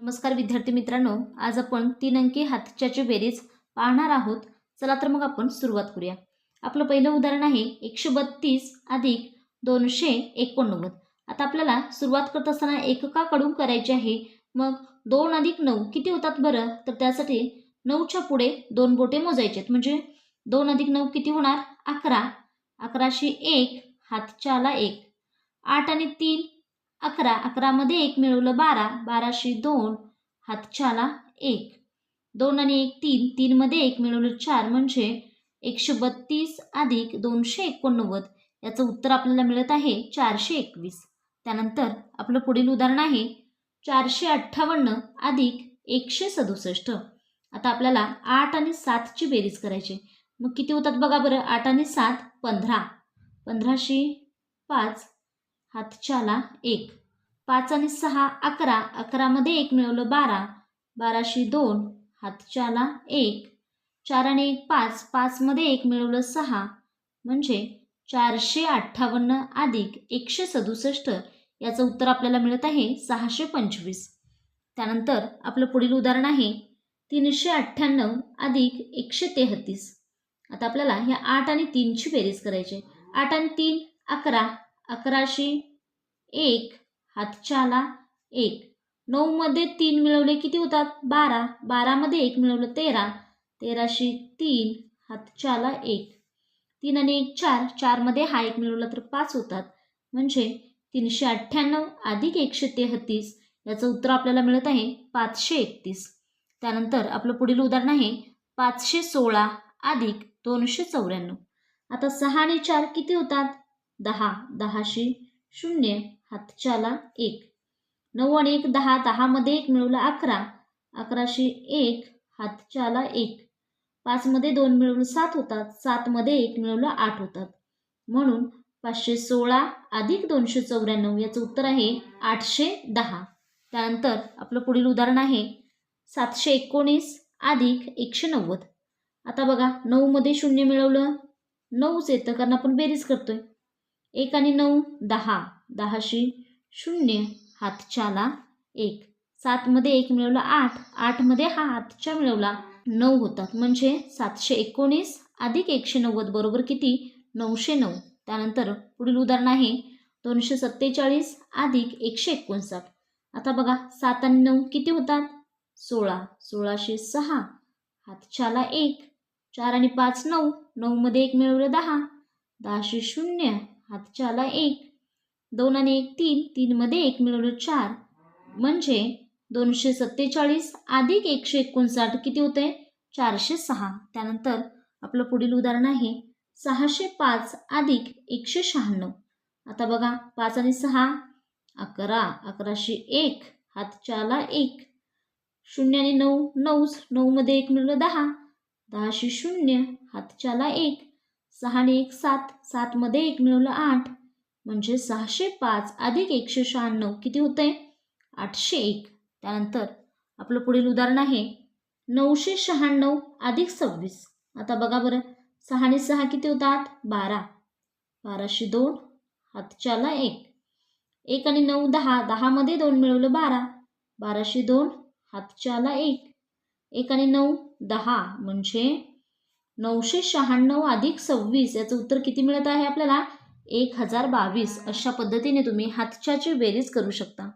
नमस्कार विद्यार्थी मित्रांनो आज आपण तीन अंकी हातच्याची बेरीज पाहणार आहोत. चला तर मग आपण सुरुवात करूया. आपलं पहिलं उदाहरण आहे एकशे बत्तीस अधिक दोनशे एकोणनव्वद. आता आपल्याला सुरुवात करत असताना एककाकडून करायची आहे. मग दोन अधिक नऊ किती होतात बरं? तर त्यासाठी नऊच्या पुढे दोन बोटे मोजायचे आहेत म्हणजे दोन अधिक नऊ किती होणार? अकरा. अकराशे एक हातच्याला एक. आठ आणि तीन अकरा. अकरामध्ये एक मिळवलं बारा. बाराशे दोन. हातच्याला एक. दोन आणि एक तीन. तीनमध्ये एक मिळवलं चार. म्हणजे एकशे बत्तीस अधिक दोनशे एकोणनव्वद. याचं उत्तर आपल्याला मिळत आहे चारशे एकवीस. त्यानंतर आपलं पुढील उदाहरण आहे चारशे अठ्ठावन्न अधिक एकशे सदुसष्ट. आता आपल्याला आठ आणि सातची बेरीज करायची मग किती होतात बघा बरं. आठ आणि सात पंधरा. पंधराशे पाच. हातच्याला एक. पाच आणि सहा अकरा. अकरामध्ये एक मिळवलं बारा. बाराशे दोन. हातच्याला एक. चार आणि एक पाच. पाचमध्ये एक मिळवलं सहा. म्हणजे चारशे अठ्ठावन्न अधिक एकशे सदुसष्ट याचं उत्तर आपल्याला मिळत आहे सहाशे पंचवीस. त्यानंतर आपलं पुढील उदाहरण आहे तीनशे अठ्ठ्याण्णव अधिक एकशे तेहतीस. आता आपल्याला ह्या आठ आणि तीनची बेरीज करायची आहे. आठ आणि तीन अकरा. अकराशे एक हातच्याला एक. नऊमध्ये तीन मिळवले किती होतात? बारा. बारामध्ये एक मिळवलं तेरा. तेराशे तीन हातच्याला एक. तीन आणि एक चार. चारमध्ये हा एक मिळवला तर पाच होतात. म्हणजे तीनशे अठ्ठ्याण्णव अधिक एकशे तेहतीस याचं उत्तर आपल्याला मिळत आहे पाचशे एकतीस. त्यानंतर आपलं पुढील उदाहरण आहे पाचशे सोळा अधिक दोनशे चौऱ्याण्णव. आता सहा आणि चार किती होतात? दहा दहाशे शून्य हातच्याला एक. नऊ आणि एक दहा दहामध्ये एक मिळवलं अकरा. अकराशे एक हातच्याला एक. पाचमध्ये दोन मिळवलं सात होतात. सातमध्ये एक मिळवलं आठ होतात. म्हणून पाचशे सोळा अधिक दोनशे चौऱ्याण्णव याचं उत्तर आहे आठशे दहा. त्यानंतर आपलं पुढील उदाहरण आहे सातशे एकोणीस अधिक एकशे नव्वद. आता बघा नऊमध्ये शून्य मिळवलं. नऊच येतं कारण आपण बेरीज करतोय. एक आणि नऊ दहा. दहाशे शून्य हातच्याला एक. सातमध्ये एक मिळवलं आठ. आठमध्ये हा हातच्या मिळवला नऊ होतात म्हणजे सातशे एकोणीस अधिक एकशे नव्वद बरोबर किती? नऊशे नऊ. त्यानंतर पुढील उदाहरण आहे दोनशे सत्तेचाळीस अधिक एकशे एकोणसाठ. आता बघा सात आणि नऊ किती होतात? सोळा. सोळाशे सहा. हातच्याला एक. चार आणि पाच नऊ. नऊमध्ये एक मिळवलं दहा. दहाशे शून्य. हातच्याला एक दोन आणि एक तीन तीनमध्ये एक मिळवलं चार. म्हणजे दोनशे सत्तेचाळीस अधिक एकशे एकोणसाठ किती होते? चारशे सहा. त्यानंतर आपलं पुढील उदाहरण आहे सहाशे पाच अधिक एकशे शहाण्णव. आता बघा पाच आणि सहा अकरा. अकराशे एक हातच्याला एक. शून्य आणि नऊ नऊच. नऊमध्ये एक मिळलं दहा. दहाशे शून्य हातच्याला एक. सहाने एक सात सातमध्ये एक मिळवलं आठ. म्हणजे सहाशे पाच अधिक एकशे शहाण्णव किती होते आठशे एक. त्यानंतर आपलं पुढील उदाहरण आहे. नऊशे शहाण्णव अधिक सव्वीस. आता बघा बरं. सहाने सहा किती होतात बारा. बाराशे दोन. हातच्याला एक. एक आणि नऊ दहा. दहामध्ये दोन मिळवलं बारा. बाराशे दोन. हातच्याला एक. एक आणि नऊ दहा. म्हणजे नऊशे शहाण्णव अधिक सव्वीस याचं उत्तर किती मिळत आहे आपल्याला? एक हजार बावीस. अशा पद्धतीने तुम्ही हातच्याची बेरीज करू शकता.